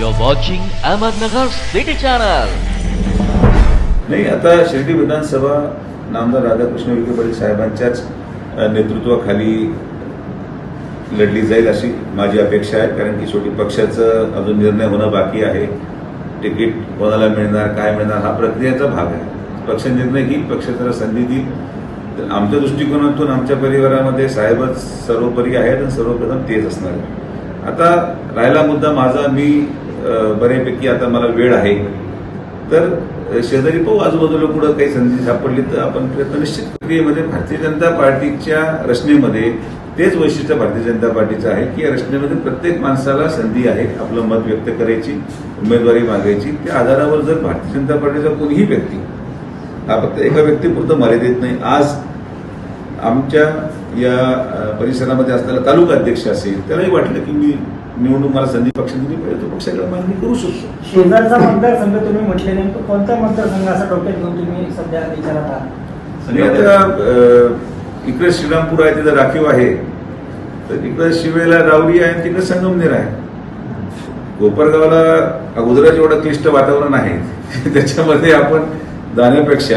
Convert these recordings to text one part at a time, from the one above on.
You're watching Ahmednagar city channel नाही आता शिर्डी विधानसभा नामदार राधाकृष्ण विखे पाटील साहेबांच्याच नेतृत्वाखाली लढली जाईल अशी माझी अपेक्षा आहे. कारण की शेवटी पक्षाचं अजून निर्णय होणं बाकी आहे. तिकीट कोणाला मिळणार काय मिळणार हा प्रक्रियेचा भाग आहे. पक्ष निर्णय घेईल पक्ष त्याला संधी देईल. तर आमच्या दृष्टिकोनातून आमच्या परिवारामध्ये साहेबच सर्वोपरी आहेत आणि सर्वप्रथम तेच असणार आहे. आता राहिला मुद्दा माझा मी बऱ्यापैकी आता मला वेळ आहे. तर शेजारी पाहू आजूबाजूला कुठं काही संधी सापडली तर आपण प्रयत्न निश्चित प्रक्रियेमध्ये भारतीय जनता पार्टीच्या रचनेमध्ये तेच वैशिष्ट्य भारतीय जनता पार्टीचं आहे की या रचनेमध्ये प्रत्येक माणसाला संधी आहे आपलं मत व्यक्त करायची उमेदवारी मागायची. त्या आधारावर जर भारतीय जनता पार्टीचा कोणीही व्यक्ती हा फक्त एका व्यक्तीपुरतं मर्यादित नाही आज आमच्या या परिसरामध्ये असलेला तालुका अध्यक्ष असेल त्यालाही वाटलं की मी निवडून मला संधी पक्ष दिली पाहिजे तो पक्षाकडे मागणी करू शकतो. शेजारचा मतदारसंघ तुम्ही म्हटले नेमकं कोणता मतदारसंघ असा डोक्यात घेऊन तुम्ही सध्या विचारात आहात? इकडे श्रीरामपूर आहे तिथं राखीव आहे. तर इकडे शिवेला रावरी आहे आणि तिकडे संगमनेर आहे. कोपरगावला अगोदरच एवढं क्लिष्ट वातावरण आहे. त्याच्यामध्ये आपण जाण्यापेक्षा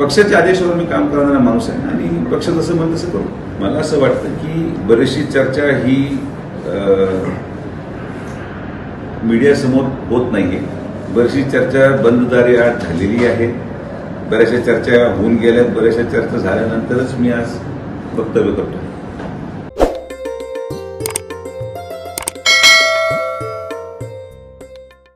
पक्षाच्या आदेशावर मी काम करणारा माणूस आहे आणि पक्ष जसं म्हणत तसं करू. मला असं वाटतं की बरीचशी चर्चा ही मीडियासमोर होत नाही आहे बरीचशी चर्चा बंददारी आत झालेली आहे. बऱ्याचशा चर्चा होऊन गेल्या. बऱ्याचशा चर्चा झाल्यानंतरच मी आज वक्तव्य करतो.